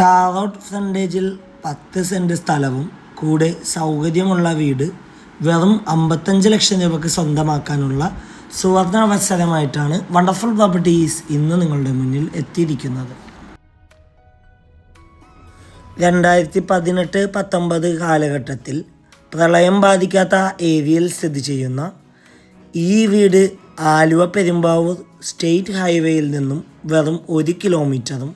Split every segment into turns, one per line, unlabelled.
Tarot ഫ്രണ്ടേജിൽ പത്ത് saint സ്ഥലവും കൂടെ സൗകര്യമുള്ള വീട് വെറും അമ്പത്തഞ്ച് ലക്ഷം രൂപയ്ക്ക് സ്വന്തമാക്കാനുള്ള സുവർണ അവസരമായിട്ടാണ് വണ്ടർഫുൾ പ്രോപ്പർട്ടീസ് ഇന്ന് നിങ്ങളുടെ മുന്നിൽ എത്തിയിരിക്കുന്നത്. രണ്ടായിരത്തി പതിനെട്ട് പത്തൊമ്പത് കാലഘട്ടത്തിൽ പ്രളയം ബാധിക്കാത്ത ഏരിയയിൽ സ്ഥിതി ചെയ്യുന്ന ഈ വീട് ആലുവ പെരുമ്പാവൂർ സ്റ്റേറ്റ് ഹൈവേയിൽ നിന്നും വെറും ഒരു കിലോമീറ്ററും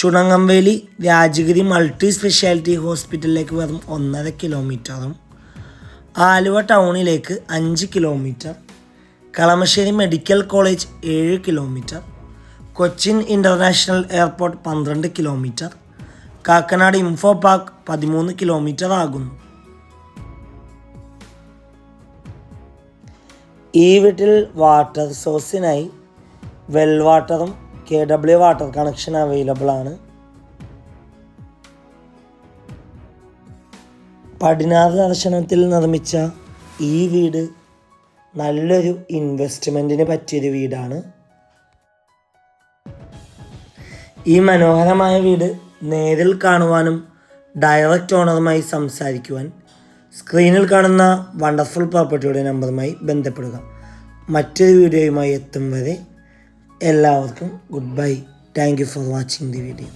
ചുണങ്ങംവേലി രാജഗിരി മൾട്ടി സ്പെഷ്യാലിറ്റി ഹോസ്പിറ്റലിലേക്ക് വെറും ഒന്നര കിലോമീറ്ററും ആലുവ ടൗണിലേക്ക് അഞ്ച് കിലോമീറ്റർ കളമശ്ശേരി മെഡിക്കൽ കോളേജ് ഏഴ് കിലോമീറ്റർ കൊച്ചിൻ ഇന്റർനാഷണൽ എയർപോർട്ട് പന്ത്രണ്ട് കിലോമീറ്റർ കാക്കനാട് ഇൻഫോ പാർക്ക് പതിമൂന്ന് കിലോമീറ്റർ ആകുന്നു. ഈ വീട്ടിൽ വാട്ടർ സോഴ്സിനായി വെൽ വാട്ടറും K W water connection available ആണ്. പടിഞ്ഞാറ് ദർശനത്തിൽ നിർമ്മിച്ച ഈ വീട് നല്ലൊരു ഇൻവെസ്റ്റ്മെന്റിന് പറ്റിയൊരു വീടാണ്. ഈ മനോഹരമായ വീട് നേരിൽ കാണുവാനും ഡയറക്റ്റ് ഓണറുമായി സംസാരിക്കുവാൻ സ്ക്രീനിൽ കാണുന്ന വണ്ടർഫുൾ പ്രോപ്പർട്ടിയുടെ നമ്പറുമായി ബന്ധപ്പെടുക. മറ്റൊരു വീഡിയോയുമായി എത്തും വരെ എല്ലാവർക്കും goodbye thank you for watching the video